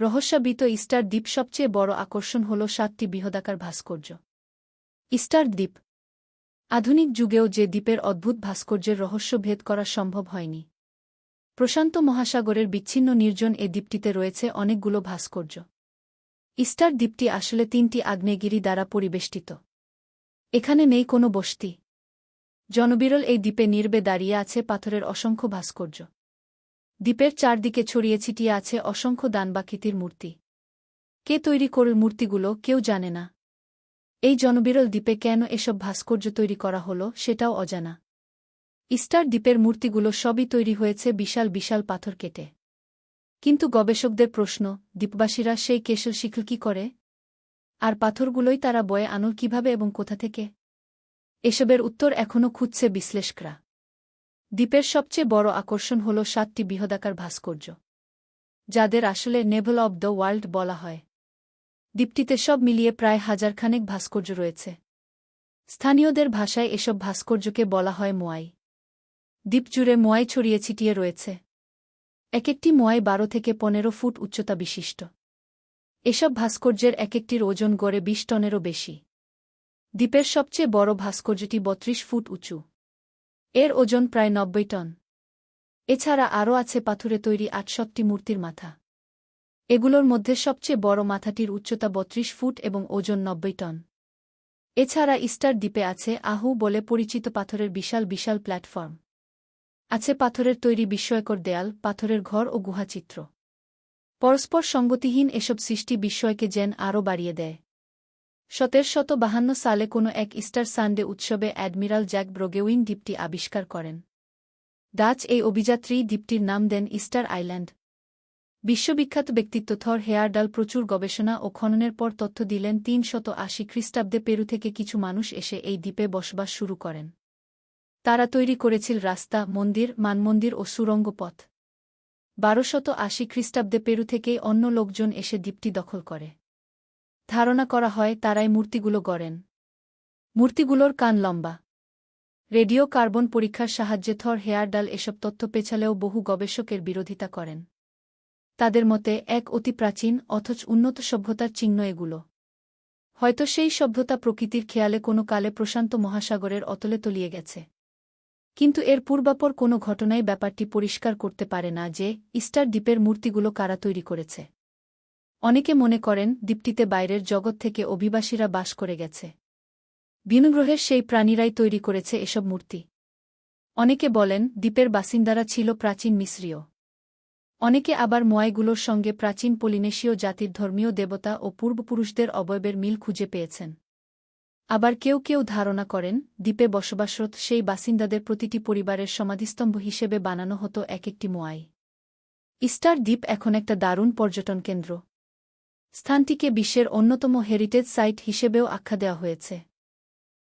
রহস্যাবৃত Easter দ্বীপ সবচেয়ে বড় আকর্ষণ হল সাতটি বৃহদাকার ভাস্কর্য। ইস্টার দ্বীপ। আধুনিক যুগেও যে দ্বীপের অদ্ভুত ভাস্কর্যের রহস্য ভেদ করা সম্ভব হয়নি। প্রশান্ত মহাসাগরের বিচ্ছিন্ন নির্জন এ দ্বীপটিতে রয়েছে অনেকগুলো ভাস্কর্য। ইস্টার দ্বীপটি আসলে তিনটি আগ্নেয়গিরি দ্বারা পরিবেষ্টিত। এখানে নেই কোনো বসতি। জনবিরল এই দ্বীপে নির্বে দাঁড়িয়ে আছে পাথরের অসংখ্য ভাস্কর্য। দ্বীপের চারদিকে ছড়িয়ে ছিটিয়ে আছে অসংখ্য দানবাকৃতির মূর্তি। কে তৈরি করে মূর্তিগুলো কেউ জানে না। এই জনবিরল দ্বীপে কেন এসব ভাস্কর্য তৈরি করা হল সেটাও অজানা। ইস্টার দ্বীপের মূর্তিগুলো সবই তৈরি হয়েছে বিশাল বিশাল পাথর কেটে। কিন্তু গবেষকদের প্রশ্ন, দ্বীপবাসীরা সেই কেশল শিখল কি করে? আর পাথরগুলোই তারা বয়ে আনুল কীভাবে এবং কোথা থেকে? এসবের উত্তর এখনও খুঁজছে বিশ্লেষকরা। দ্বীপের সবচেয়ে বড় আকর্ষণ হল সাতটি বৃহদাকার ভাস্কর্য, যাদের আসলে নেভল অব দ্য ওয়ার্ল্ড বলা হয়। দ্বীপটিতে সব মিলিয়ে প্রায় হাজারখানেক ভাস্কর্য রয়েছে। স্থানীয়দের ভাষায় এসব ভাস্কর্যকে বলা হয় মোয়াই। দ্বীপ জুড়ে মোয়াই ছড়িয়ে ছিটিয়ে রয়েছে। এক একটি মোয়াই বারো থেকে পনেরো ফুট উচ্চতা বিশিষ্ট। এসব ভাস্কর্যের এক একটির ওজন গড়ে বিশ টনেরও বেশি। দ্বীপের সবচেয়ে বড় ভাস্কর্যটি বত্রিশ ফুট উঁচু। এর ওজন প্রায় নব্বই টন। এছাড়া আরও আছে পাথুরে তৈরি আটষট্টি মূর্তির মাথা। এগুলোর মধ্যে সবচেয়ে বড় মাথাটির উচ্চতা বত্রিশ ফুট এবং ওজন নব্বই টন। এছাড়া ইস্টার দ্বীপে আছে আহু বলে পরিচিত পাথরের বিশাল বিশাল প্ল্যাটফর্ম। আছে পাথরের তৈরি বিস্ময়কর দেয়াল, পাথরের ঘর ও গুহাচিত্র। পরস্পর সঙ্গতিহীন এসব সৃষ্টি বিস্ময়কে যেন আরও বাড়িয়ে দেয়। সতের শত বাহান্ন সালে কোনো এক ইস্টার সানডে উৎসবে অ্যাডমিরাল জ্যাক ব্রোগেউইন দ্বীপটি আবিষ্কার করেন। ডাচ এই অভিযাত্রী দ্বীপটির নাম দেন ইস্টার আইল্যান্ড। বিশ্ববিখ্যাত ব্যক্তিত্ব থর হেয়ারডাল প্রচুর গবেষণা ও খননের পর তথ্য দিলেন তিন শত আশি খ্রিস্টাব্দে পেরু থেকে কিছু মানুষ এসে এই দ্বীপে বসবাস শুরু করেন। তারা তৈরি করেছিল রাস্তা, মন্দির, মানমন্দির ও সুরঙ্গ পথ বারোশত আশি খ্রিস্টাব্দে পেরু থেকেই অন্য লোকজন এসে দ্বীপটি দখল করে। ধারণা করা হয় তারাই মূর্তিগুলো গড়েন। মূর্তিগুলোর কান লম্বা। রেডিও কার্বন পরীক্ষার সাহায্যে থর হেয়ারডাল এসব তথ্য পেছালেও বহু গবেষকের বিরোধিতা করেন। তাদের মতে এক অতি প্রাচীন অথচ উন্নত সভ্যতার চিহ্ন এগুলো। হয়তো সেই সভ্যতা প্রকৃতির খেয়ালে কোনো কালে প্রশান্ত মহাসাগরের অতলে তলিয়ে গেছে। কিন্তু এর পূর্বাপর কোনো ঘটনাই ব্যাপারটি পরিষ্কার করতে পারে না যে ইস্টার দ্বীপের মূর্তিগুলো কারা তৈরি করেছে। অনেকে মনে করেন দ্বীপটিতে বাইরের জগৎ থেকে অভিবাসীরা বাস করে গেছে। বিনুগ্রহের সেই প্রাণীরাই তৈরি করেছে এসব মূর্তি। অনেকে বলেন দ্বীপের বাসিন্দারা ছিল প্রাচীন মিশ্রীয়। অনেকে আবার মোয়াইগুলোর সঙ্গে প্রাচীন পলিনেশীয় জাতির ধর্মীয় দেবতা ও পূর্বপুরুষদের অবয়বের মিল খুঁজে পেয়েছেন। আবার কেউ কেউ ধারণা করেন দ্বীপে বসবাসরত সেই বাসিন্দাদের প্রতিটি পরিবারের সমাধিস্তম্ভ হিসেবে বানানো হতো এক একটি মোয়াই। ইস্টার দ্বীপ এখন একটা দারুণ পর্যটন কেন্দ্র। স্থানটিকে বিশ্বের অন্যতম হেরিটেজ সাইট হিসেবেও আখ্যা দেওয়া হয়েছে।